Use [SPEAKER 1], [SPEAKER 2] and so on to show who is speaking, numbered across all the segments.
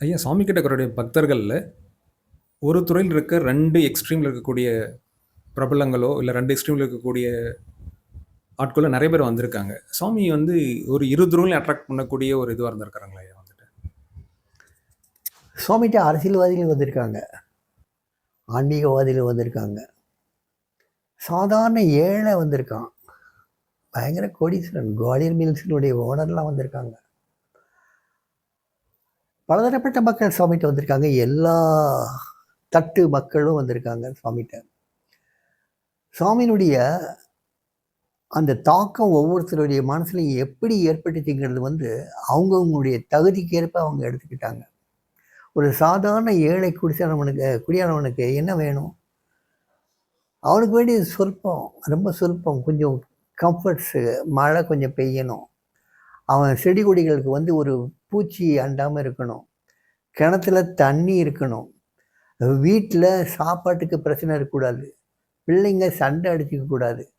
[SPEAKER 1] ஐயா சாமி கிட்டக்கருடைய பக்தர்களில் ஒரு துறையில் இருக்க ரெண்டு எக்ஸ்ட்ரீமில் இருக்கக்கூடிய பிரபலங்களோ இல்லை ரெண்டு எக்ஸ்ட்ரீமில் இருக்கக்கூடிய ஆட்களோ நிறைய பேர் வந்திருக்காங்க. சாமி வந்து ஒரு இரு துறையிலையும் அட்ராக்ட் பண்ணக்கூடிய ஒரு இதுவாக இருந்திருக்காங்களா ஐயா வந்துட்டு?
[SPEAKER 2] சுவாமிகிட்ட அரசியல்வாதிகள் வந்திருக்காங்க. ஆன்மீகவாதிகள் வந்திருக்காங்க. சாதாரண ஏழை வந்திருக்கான். பயங்கர கோடீஸ்வரன் குவாலியர் மில்ஸினுடைய ஓனர்லாம் வந்திருக்காங்க. பலதரப்பட்ட மக்கள் சுவாமிகிட்ட வந்திருக்காங்க. எல்லா தட்டு மக்களும் வந்திருக்காங்க சுவாமிகிட்ட. சுவாமியினுடைய அந்த தாக்கம் ஒவ்வொருத்தருடைய மனசுலையும் எப்படி ஏற்பட்டுச்சுங்கிறது வந்து அவங்கவுங்களுடைய தகுதிக்கேற்ப அவங்க எடுத்துக்கிட்டாங்க. ஒரு சாதாரண ஏழை குடிசானவனுக்கு குடியானவனுக்கு என்ன வேணும்? அவனுக்கு வேண்டிய சொல்பம் ரொம்ப சொல்பம் கொஞ்சம் கம்ஃபர்ட்ஸு மழை கொஞ்சம் பெய்யணும். அவன் செடி கொடிகளுக்கு வந்து ஒரு பூச்சி அண்டாமல் இருக்கணும். கிணத்துல தண்ணி இருக்கணும். வீட்டில் சாப்பாட்டுக்கு பிரச்சனை இருக்கக்கூடாது. பிள்ளைங்க சண்டை அடிச்சுக்க கூடாது.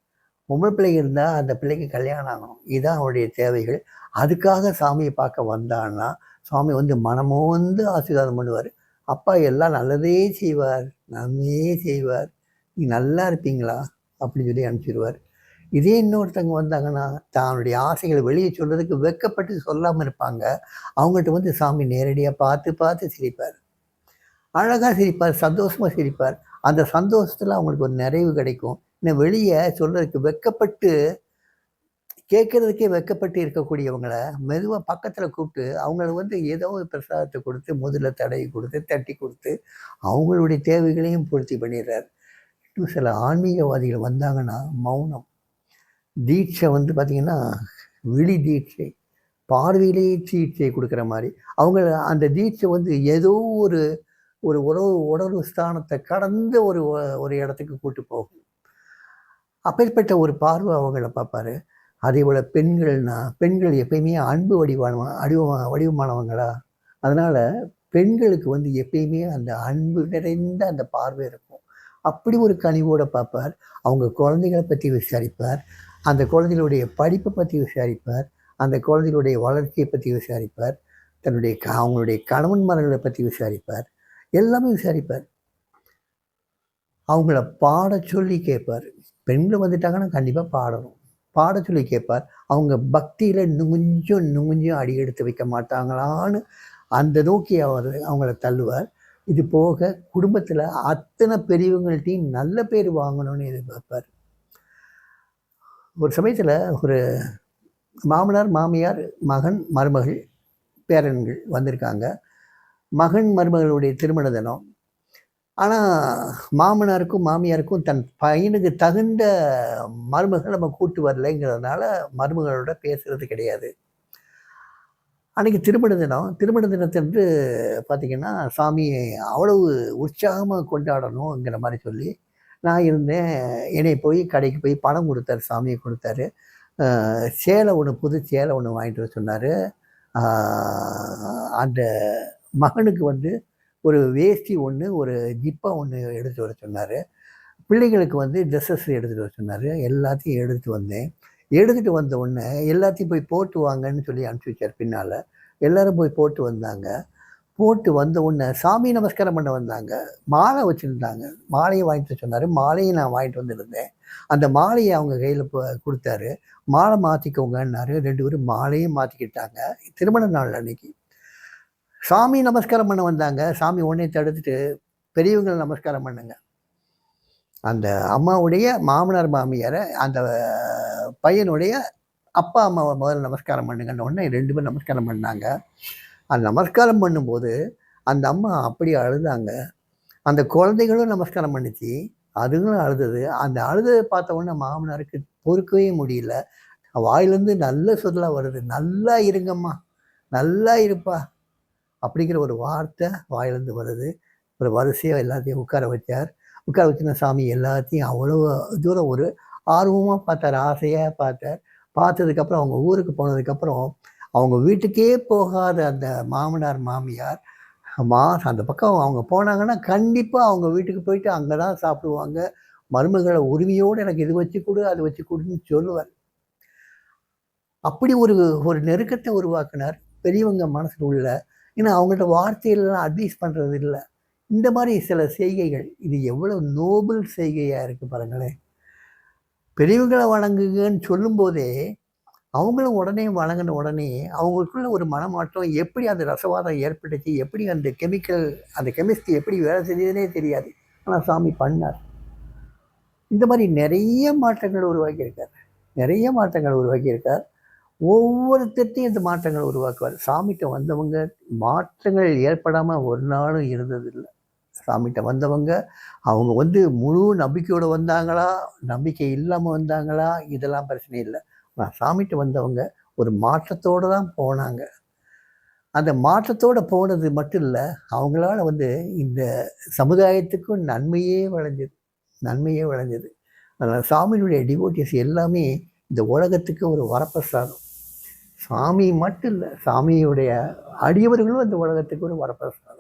[SPEAKER 2] பொம்பளை பிள்ளைங்க இருந்தால் அந்த பிள்ளைக்கு கல்யாணம் ஆகணும். இதுதான் அவனுடைய தேவைகள். அதுக்காக சாமியை பார்க்க வந்தான்னா சுவாமி வந்து மனமோந்து ஆசீர்வாதம் பண்ணுவார். அப்பா எல்லாம் நல்லதே செய்வார். நன்மையே செய்வார். நீ நல்லா இருப்பீங்களா? அப்படின்னு சொல்லி அனுப்பிச்சிடுவார் இதே இன்னொருத்தவங்க வந்தாங்கன்னா தன்னுடைய ஆசைகளை வெளியே சொல்கிறதுக்கு வெக்கப்பட்டு சொல்லாமல் இருப்பாங்க. அவங்கள்ட்ட வந்து சாமி நேரடியாக பார்த்து பார்த்து சிரிப்பார். அழகாக சிரிப்பார் சந்தோஷமாக சிரிப்பார். அந்த சந்தோஷத்தில் அவங்களுக்கு ஒரு நிறைவு கிடைக்கும். இன்னும் வெளியே சொல்கிறதுக்கு வெக்கப்பட்டு கேட்குறதுக்கே வெக்கப்பட்டு இருக்கக்கூடியவங்கள மெதுவாக பக்கத்தில் கூப்பிட்டு அவங்கள வந்து ஏதோ ஒரு பிரசாதத்தை கொடுத்து முதல்ல தடவி கொடுத்து தட்டி கொடுத்து அவங்களுடைய தேவைகளையும் பூர்த்தி பண்ணிடுறார். இன்னும் சில ஆன்மீகவாதிகள் வந்தாங்கன்னா மௌனம். தீட்சை வந்து பார்த்திங்கன்னா விழி தீட்சை பார்வையிலேயே தீட்சை கொடுக்குற மாதிரி. அவங்க அந்த தீட்சை வந்து ஏதோ ஒரு ஒரு உறவு உணர்வு ஸ்தானத்தை கடந்த ஒரு ஒரு இடத்துக்கு கூட்டு போகும். அப்பேற்பட்ட ஒரு பார்வை அவங்கள பார்ப்பாரு. அதே போல் பெண்கள்னா பெண்கள் எப்பயுமே அன்பு வடிவான வடிவ வடிவமானவங்களா? அதனால் பெண்களுக்கு வந்து எப்பயுமே அந்த அன்பு நிறைந்த அந்த பார்வை இருக்கும். அப்படி ஒரு கனிவோடு பார்ப்பார். அவங்க குழந்தைகளை பற்றி விசாரிப்பார். அந்த குழந்தைகளுடைய படிப்பை பற்றி விசாரிப்பார் அந்த குழந்தைகளுடைய வளர்ச்சியை பற்றி விசாரிப்பார் தன்னுடைய க அவங்களுடைய கணவன் மரங்களை பற்றி விசாரிப்பார் எல்லாமே விசாரிப்பார். அவங்கள பாட சொல்லி கேட்பார். பெண்கள் வந்துட்டாங்கன்னா கண்டிப்பாக பாடணும். பாட சொல்லி கேட்பார். அவங்க பக்தியில் இன்னும் கொஞ்சம் அடி எடுத்து வைக்க மாட்டாங்களான்னு அந்த நோக்கி அவர் அவங்கள தள்ளுவார். இது போக குடும்பத்தில் அத்தனை பெரியவங்கள்ட்டையும் நல்ல பேர் வாங்கணும்னு எதிர்பார்ப்பார். ஒரு சமயத்தில் ஒரு மாமனார் மாமியார் மகன் மருமகள் பேரன்கள் வந்திருக்காங்க. மகன் மருமகளுடைய திருமண தினம். ஆனால் மாமனாருக்கும் மாமியாருக்கும் தன் பையனுக்கு தகுந்த மருமகள் நம்ம கூட்டு வரலைங்கிறதுனால மருமகளோட பேசுகிறது கிடையாது. அன்றைக்கி திருமண தினம். திருமண தினத்தன்று பார்த்திங்கன்னா சாமியை அவ்வளவு உற்சாகமாக கொண்டாடணுங்கிற மாதிரி சொல்லி நான் இருந்தேன் என்னை போய் கடைக்கு போய் பணம் கொடுத்தாரு சாமியை கொடுத்தாரு. சேலை ஒன்று புது சேலை ஒன்று வாங்கிட்டு வர சொன்னார். அந்த மகனுக்கு வந்து ஒரு வேஷ்டி ஒன்று ஒரு ஜிப்பா ஒன்று எடுத்து வர சொன்னார். பிள்ளைகளுக்கு வந்து ட்ரெஸ்ஸஸ் எடுத்துகிட்டு வர சொன்னார். எல்லாத்தையும் எடுத்து வந்தேன். எடுத்துகிட்டு வந்த உடனே எல்லாத்தையும் போய் போட்டு வாங்கன்னு சொல்லி அனுப்பிச்சி வச்சார் பின்னால். எல்லோரும் போய் போட்டு வந்தாங்க. போட்டு வந்த உடனே சாமி நமஸ்காரம் பண்ண வந்தாங்க. மாலை வச்சுருந்தாங்க. மாலையை வாங்கிட்டு சொன்னார். மாலையை நான் வாங்கிட்டு வந்துருந்தேன். அந்த மாலையை அவங்க கையில் கொடுத்தாரு. மாலை மாற்றிக்கோங்கன்னாரு ரெண்டு பேரும் மாலையும் மாற்றிக்கிட்டாங்க திருமண நாள் அன்னைக்கு. சாமி நமஸ்காரம் பண்ண வந்தாங்க. சாமி உடனே தடுத்துட்டு பெரியவங்களை நமஸ்காரம் பண்ணுங்க. அந்த அம்மாவுடைய மாமனார் மாமியாரை அந்த பையனுடைய அப்பா அம்மாவை முதல்ல நமஸ்காரம் பண்ணுங்கன்னு உடனே ரெண்டு பேரும் நமஸ்காரம் பண்ணாங்க. அது நமஸ்காரம் பண்ணும்போது அந்த அம்மா அப்படி அழுதாங்க. அந்த குழந்தைகளும் நமஸ்காரம் பண்ணிச்சு. அதுங்களும் அழுதது. அந்த அழுததை பார்த்த உடனே மாமனாருக்கு பொறுக்கவே முடியல. வாயிலேருந்து நல்ல சொல்லாக வருது. நல்லா இருங்கம்மா. நல்லா இருப்பா. அப்படிங்கிற ஒரு வார்த்தை வாயிலேருந்து வருது. ஒரு வரிசையாக எல்லாத்தையும் உட்கார வச்சார். உட்கார வச்சுன சாமி எல்லாத்தையும் அவ்வளோ தூரம் ஒரு ஆர்வமாக பார்த்தார். ஆசையாக பார்த்தார். பார்த்ததுக்கப்புறம் அவங்க ஊருக்கு போனதுக்கப்புறம் அவங்க வீட்டுக்கே போகாத அந்த மாமனார் மாமியார் மா அந்த பக்கம் அவங்க போனாங்கன்னா கண்டிப்பாக அவங்க வீட்டுக்கு போயிட்டு அங்கே தான் சாப்பிடுவாங்க. மருமகளை உரிமையோடு எனக்கு இது வச்சு கொடு அது வச்சு கொடுன்னு சொல்லுவார். அப்படி ஒரு ஒரு நெருக்கத்தை உருவாக்கினார். பெரியவங்க மனசில் உள்ள ஏன்னா அவங்கள்ட்ட வார்த்தையிலலாம் அட்வைஸ் பண்ணுறது இல்லை. இந்த மாதிரி சில செய்கைகள் இது எவ்வளோ நோபல் செய்கையாக இருக்குது பாருங்களேன். பெரியவங்களை வணங்குங்கன்னு சொல்லும்போதே அவங்களும் உடனே வழங்கின உடனே அவங்களுக்குள்ள ஒரு மனமாற்றம் எப்படி அந்த ரசவாதம் ஏற்பட்டுச்சு எப்படி அந்த கெமிக்கல் அந்த கெமிஸ்ட்ரி எப்படி வேலை செஞ்சதுனே தெரியாது. ஆனால் சாமி பண்ணார். இந்த மாதிரி நிறைய மாற்றங்கள் உருவாக்கியிருக்கார். நிறைய மாற்றங்கள் உருவாக்கியிருக்கார். ஒவ்வொருத்தர்ட்டையும் இந்த மாற்றங்கள் உருவாக்குவார். சாமிகிட்ட வந்தவங்க மாற்றங்கள் ஏற்படாமல் ஒரு நாளும் இருந்ததில்லை. சாமிகிட்ட வந்தவங்க அவங்க வந்து முழு நம்பிக்கையோடு வந்தாங்களா? நம்பிக்கை இல்லாமல் வந்தாங்களா? இதெல்லாம் பிரச்சனை இல்லை. நான் சாமிகிட்ட வந்தவங்க ஒரு மாற்றத்தோடு தான் போனாங்க. அந்த மாற்றத்தோடு போனது மட்டும் இல்லை அவங்களால வந்து இந்த சமுதாயத்துக்கும் நன்மையே விளைஞ்சது நன்மையே விளைஞ்சது. அதனால் சாமியினுடைய டிவோட்டிஸ் எல்லாமே இந்த உலகத்துக்கு ஒரு வரப்பிரசாதம். சாமி மட்டும் இல்லை சாமியுடைய அடியவர்களும் இந்த உலகத்துக்கு ஒரு வரப்பிரசாதம்.